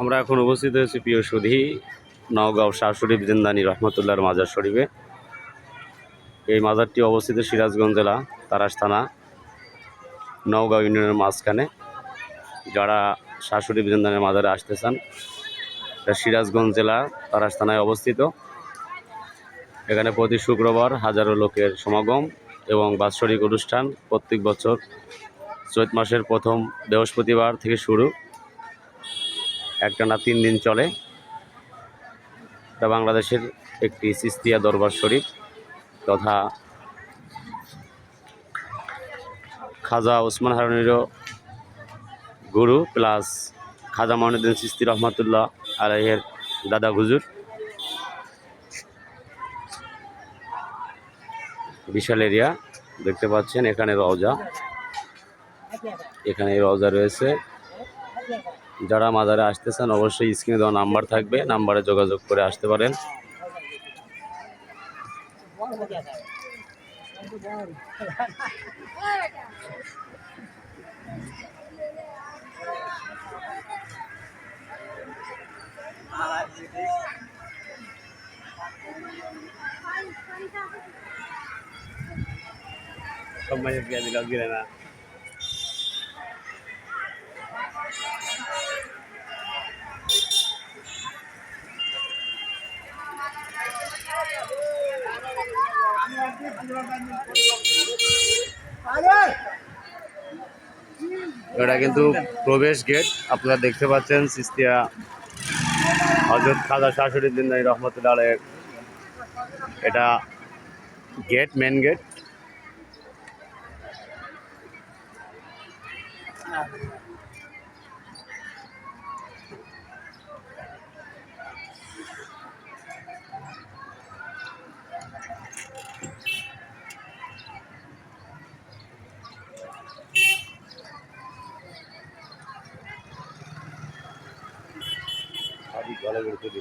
আমরা এখন উপস্থিত হয়েছি প্রিয় সুধী, নওগাঁও শাহ শরীফ জিন্দানি রহমতুল্লাহর মাজার শরীফে। এই মাজারটি অবস্থিত সিরাজগঞ্জ জেলা, তারাস থানা, নওগাঁও ইউনিয়নের মাঝখানে। যারা শাহ শরীফ জিন্দানির মাজারে আসতে চান সিরাজগঞ্জ জেলা, তারাস থানায় অবস্থিত। এখানে প্রতি শুক্রবার হাজারো লোকের সমাগম এবং বাৎসরিক অনুষ্ঠান প্রত্যেক বছর চৈত মাসের প্রথম বৃহস্পতিবার থেকে শুরু। একটানা তিন দিন চলে। এটা বাংলাদেশের একটি সিস্তিয়া দরবার শরীফ তথা খাজা ওসমান হারুনেরও গুরু প্লাস খাজা মহিনুদ্দিন সিস্তি রহমতুল্লাহ আলাইহের দাদা হুজুর। বিশাল এরিয়া দেখতে পাচ্ছেন, এখানে রওজা। এখানে রওজা রয়েছে। যারা মাজারে আসতে চান অবশ্যই স্ক্রিনে দেওয়া নাম্বার থাকবে নাম্বারে যোগাযোগ করে আসতে পারেন। কোম্পানির পেঁয়াজ গিলে না। এটা কিন্তু প্রবেশ গেট। আপনারা দেখতে পাচ্ছেন সিস্তিয়া হজরত খাজা শাশুড়িদ্দিন রহমতুল্লাহ আলাইহির। এটা গেট মেন গেট ভালো করে তুলি।